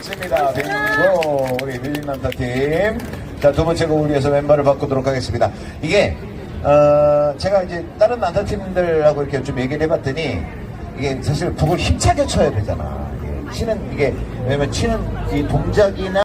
있습니다. 대구 우리 밀린남자 팀. 자, 두 번째 곡을 위해서 멤버를 바꾸도록 하겠습니다. 이게, 어, 제가 이제 다른 남자 팀들하고 이렇게 좀 얘기를 해봤더니, 이게 사실 북을 힘차게 쳐야 되잖아. 치는, 이게, 왜냐면 치는 이 동작이나